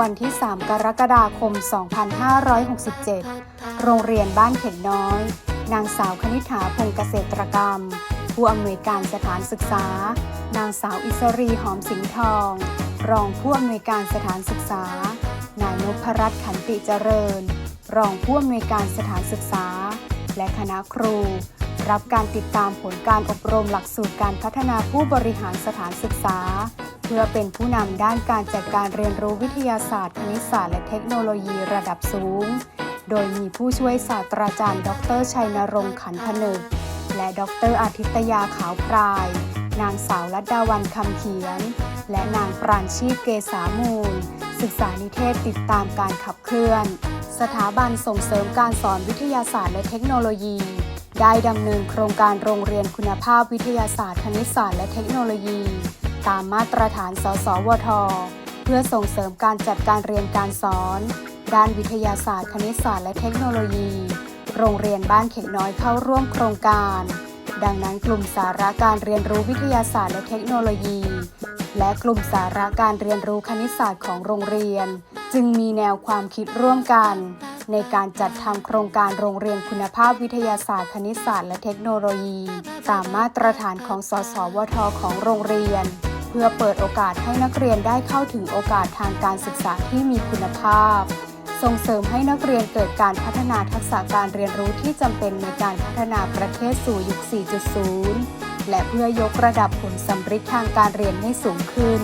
วันที่ 3 กรกฎาคม 2567 โรงเรียนบ้านเข็นน้อย นางสาวคณิษฐาพงเกษตรกรรม ผู้อำนวยการสถานศึกษา นางสาวอิสรีหอมสิงห์ทอง รองผู้อำนวยการสถานศึกษา นายนพรัตน์ขันติเจริญ รองผู้อำนวยการสถานศึกษา และคณะครู รับการติดตามผลการอบรมหลักสูตรการพัฒนาผู้บริหารสถานศึกษา พื่อเป็นผู้นำด้านการจัดการเรียนรู้วิทยาศาสตร์คณิตศาสตร์และเทคโนโลยีระดับสูง โดยมีผู้ช่วยศาสตราจารย์ ดรชัยนรงค์ขันพนึก และดรอาทิตยาขาวพราย นางสาวลัดดาวันคำเขียน และนางปราณชีพเกษามูล ศึกษานิเทศติดตามการขับเคลื่อน สถาบันส่งเสริมการสอนวิทยาศาสตร์และเทคโนโลยี ได้ดำเนินโครงการโรงเรียนคุณภาพวิทยาศาสตร์คณิตศาสตร์และเทคโนโลยี ตามมาตรฐาน สสวท เพื่อส่งเสริมการจัดการเรียนการสอน ด้านวิทยาศาสตร์คณิตศาสตร์และเทคโนโลยี โรงเรียนบ้านเข็กน้อยเข้าร่วมโครงการ ดังนั้นกลุ่มสาระการเรียนรู้วิทยาศาสตร์และเทคโนโลยี และกลุ่มสาระการเรียนรู้คณิตศาสตร์ของโรงเรียน จึงมีแนวความคิดร่วมกัน ในการจัดทำโครงการโรงเรียนคุณภาพวิทยาศาสตร์คณิตศาสตร์และเทคโนโลยี ตามมาตรฐานของ สสวท ของโรงเรียน เพื่อเปิดโอกาสให้นักเรียนได้เข้าถึงโอกาสทางการศึกษาที่มีคุณภาพ ส่งเสริมให้นักเรียนเกิดการพัฒนาทักษะการเรียนรู้ที่จำเป็นในการพัฒนาประเทศสู่ยุค 4.0 และเพื่อยกระดับผลสำฤทธิ์ทางการเรียนให้สูงขึ้น